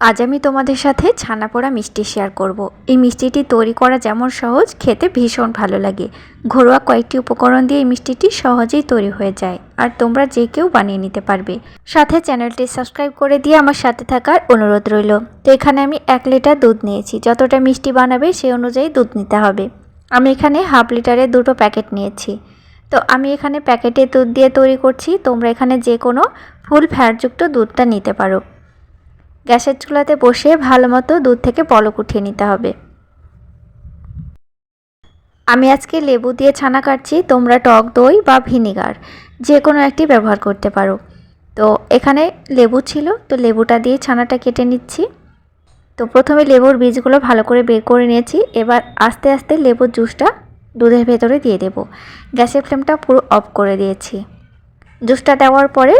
আজ আমি তোমাদের সাথে ছানা পোড়া মিষ্টি শেয়ার করব। এই মিষ্টিটি তৈরি করা যেমন সহজ, খেতে ভীষণ ভালো লাগে। ঘরোয়া কয়েকটি উপকরণ দিয়ে এই মিষ্টিটি সহজেই তৈরি হয়ে যায় আর তোমরা যে কেউ বানিয়ে নিতে পারবে। সাথে চ্যানেলটি সাবস্ক্রাইব করে দিয়ে আমার সাথে থাকার অনুরোধ রইল। তো এখানে আমি এক লিটার দুধ নিয়েছি। যতটা মিষ্টি বানাবে সেই অনুযায়ী দুধ নিতে হবে। আমি এখানে হাফ লিটারের দুটো প্যাকেট নিয়েছি। তো আমি এখানে প্যাকেটে দুধ দিয়ে তৈরি করছি। তোমরা এখানে যে কোনো ফুল ফ্যাটযুক্ত দুধটা নিতে পারো। গ্যাসের চুলাতে বসে ভালো মতো দুধ থেকে পলক উঠিয়ে নিতে হবে। আমি আজকে লেবু দিয়ে ছানা কাটছি, তোমরা টক দই বা ভিনিগার যে কোনো একটি ব্যবহার করতে পারো। তো এখানে লেবু ছিল, তো লেবুটা দিয়ে ছানাটা কেটে নিচ্ছি। তো প্রথমে লেবুর বীজগুলো ভালো করে বের করে নিয়েছি, এবার আস্তে আস্তে লেবুর জুসটা দুধের ভেতরে দিয়ে দেব। গ্যাসের ফ্লেমটা পুরো অফ করে দিয়েছি। জুসটা দেওয়ার পরে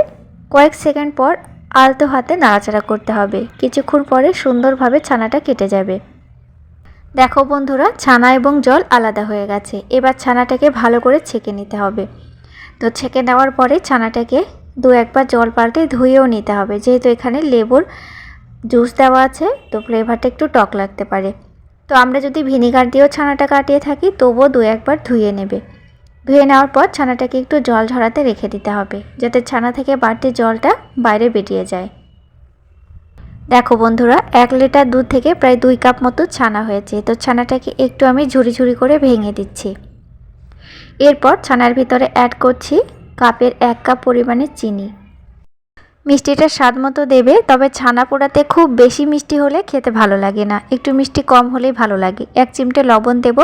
কয়েক সেকেন্ড পর আলতো হাতে নাড়াচাড়া করতে হবে। কিছুক্ষণ পরে সুন্দরভাবে ছানাটা কেটে যাবে। দেখো বন্ধুরা, ছানা এবং জল আলাদা হয়ে গেছে। এবার ছানাটাকে ভালো করে ছেঁকে নিতে হবে। তো ছেঁকে নেওয়ার পরে ছানাটাকে দু একবার জল পাল্টে ধুয়েও নিতে হবে। যেহেতু এখানে লেবুর জুস দেওয়া আছে, তো ফ্লেভারটা একটু টক লাগতে পারে। তো আমরা যদি ভিনিগার দিয়েও ছানাটা কাটিয়ে থাকি, তবুও দু একবার ধুয়ে নেবে। ধুয়ে নেওয়ার পর ছানাটাকে একটু জল ঝরাতে রেখে দিতে হবে, যাতে ছানা থেকে বাড়তি জলটা বাইরে বেরিয়ে যায়। দেখো বন্ধুরা, এক লিটার দুধ থেকে প্রায় দুই কাপ মতো ছানা হয়েছে। তো ছানাটাকে একটু আমি ঝুড়ি ঝুড়ি করে ভেঙে দিচ্ছি। এরপর ছানার ভিতরে অ্যাড করছি কাপের এক কাপ পরিমাণে চিনি। মিষ্টিটা স্বাদ মতো দেবে, তবে ছানা পোড়াতে খুব বেশি মিষ্টি হলে খেতে ভালো লাগে না। একটু মিষ্টি কম হলেই ভালো লাগে। এক চিমটে লবণ দেব।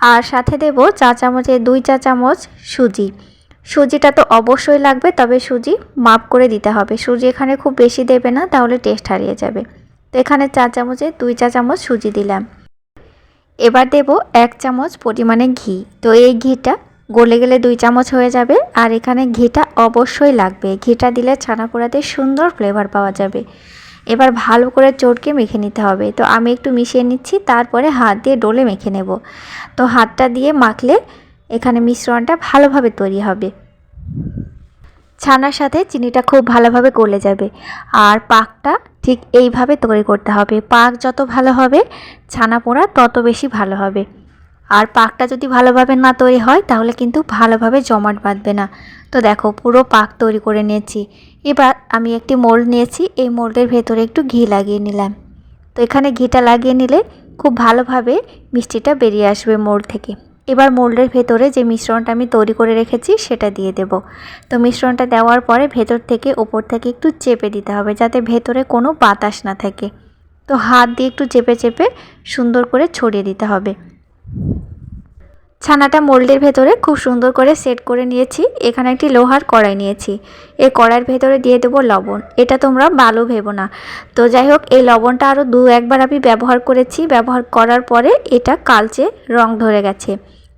আর সাথে দেব চা চামচে দুই চা চামচ সুজি। সুজিটা তো অবশ্যই লাগবে, তবে সুজি মাপ করে দিতে হবে। সুজি এখানে খুব বেশি দেবে না, তাহলে টেস্ট হারিয়ে যাবে। তো এখানে চা চামচে দুই চা চামচ সুজি দিলাম। এবার দেব এক চামচ পরিমাণে ঘি। তো এই ঘিটা গলে গেলে দুই চামচ হয়ে যাবে, আর এখানে ঘিটা অবশ্যই লাগবে। ঘিটা দিলে ছানা পোড়াতে সুন্দর ফ্লেভার পাওয়া যাবে। এবার ভালো করে চটকে মেখে নিতে হবে। তো আমি একটু মিশিয়ে নিচ্ছি, তারপরে হাত দিয়ে ডোলে মেখে নেব। তো হাতটা দিয়ে মাখলে এখানে মিশ্রণটা ভালোভাবে তৈরি হবে। ছানার সাথে চিনিটা খুব ভালোভাবে গলে যাবে। আর পাকটা ঠিক এইভাবে তৈরি করতে হবে। পাক যত ভালো হবে, ছানা পোড়া তত বেশি ভালো হবে। আর পাকটা যদি ভালোভাবে না তৈরি হয়, তাহলে কিন্তু ভালোভাবে জমাট বাঁধবে না। তো দেখো, পুরো পাক তৈরি করে নিয়েছি। এবার আমি একটি মোল্ড নিয়েছি, এই মোল্ডের ভেতরে একটু ঘি লাগিয়ে নিলাম। তো এখানে ঘিটা লাগিয়ে নিলে খুব ভালোভাবে মিষ্টিটা বেরিয়ে আসবে মোল্ড থেকে। এবার মোল্ডের ভেতরে যে মিশ্রণটা আমি তৈরি করে রেখেছি, সেটা দিয়ে দেব। তো মিশ্রণটা দেওয়ার পরে ভেতর থেকে ওপর থেকে একটু চেপে দিতে হবে, যাতে ভেতরে কোনো বাতাস না থাকে। তো হাত দিয়ে একটু চেপে চেপে সুন্দর করে ছড়িয়ে দিতে হবে। ছানাটা মোল্ডের ভেতরে খুব সুন্দর করে সেট করে নিয়েছি। এখানে একটি লোহার কড়াই নিয়েছি। এই কড়াইয়ের ভেতরে দিয়ে দেবো লবণ। এটা তোমরা ভালো ভেবো না। তো যাই হোক, এই লবণটা আরও দু একবার আমি ব্যবহার করেছি। ব্যবহার করার পরে এটা কালচে রং ধরে গেছে।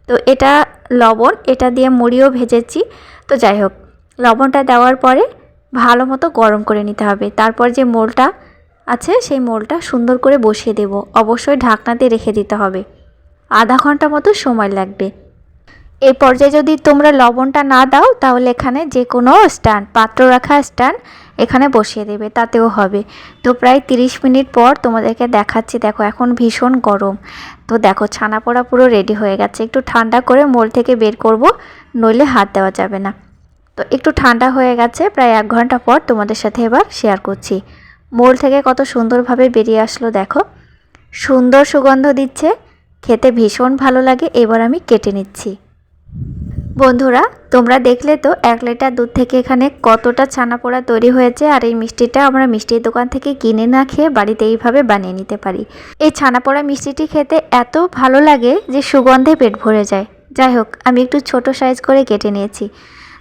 তো এটা লবণ, এটা দিয়ে মুড়িও ভেজেছি। তো যাই হোক, লবণটা দেওয়ার পরে ভালো মতো গরম করে নিতে হবে। তারপর যে মোলটা আছে, সেই মোলটা সুন্দর করে বসিয়ে দেব। অবশ্যই ঢাকনাতে রেখে দিতে হবে। আধা ঘণ্টা মতো সময় লাগবে। এই পর্যায়ে যদি তোমরা লবণটা না দাও, তাহলে এখানে যে কোনো স্ট্যান্ড, পাত্র রাখা স্ট্যান্ড এখানে বসিয়ে দেবে, তাতেও হবে। তো প্রায় 30 মিনিট পর তোমাদেরকে দেখাচ্ছি, দেখো এখন ভীষণ গরম। তো দেখো ছানা পোড়া পুরো রেডি হয়ে গেছে। একটু ঠান্ডা করে মোল থেকে বের করব, নইলে হাত দেওয়া যাবে না। তো একটু ঠান্ডা হয়ে গেছে, প্রায় এক ঘণ্টা পর তোমাদের সাথে এবার শেয়ার করছি। মোল থেকে কত সুন্দরভাবে বেরিয়ে আসলো, দেখো। সুন্দর সুগন্ধ দিচ্ছে। খেতে ভীষণ ভালো লাগে, এবার আমি কেটে নিচ্ছি। বন্ধুরা, তোমরা দেখলে তো, এক লিটার দুধ থেকে এখানে কতটা ছানা পোড়া তৈরি হয়েছে, আর এই মিষ্টিটা আমরা মিষ্টির দোকান থেকে কিনে না খেয়ে বাড়িতে এইভাবে বানিয়ে নিতে পারি। এই ছানা পোড়া মিষ্টিটি খেতে এত ভালো লাগে যে সুগন্ধে পেট ভরে যায়। যাই হোক, আমি একটু ছোট সাইজ করে কেটে নিয়েছি।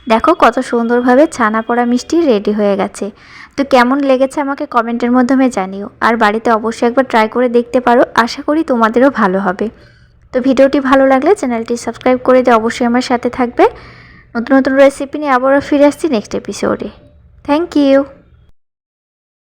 দেখো কত সুন্দরভাবে ছানা পোড়া মিষ্টি রেডি হয়ে গেছে। তো কেমন লেগেছে আমাকে কমেন্টের মাধ্যমে জানিও। আর বাড়িতে অবশ্যই একবার ট্রাই করে দেখতে পারো, আশা করি তোমাদেরও ভালো হবে। তো ভিডিওটি ভালো লাগলে চ্যানেলটি সাবস্ক্রাইব করে দিয়ে অবশ্যই আমার সাথে থাকবে। নতুন নতুন রেসিপি নিয়ে আবারও ফিরে আসছি নেক্সট এপিসোডে থ্যাংক ইউ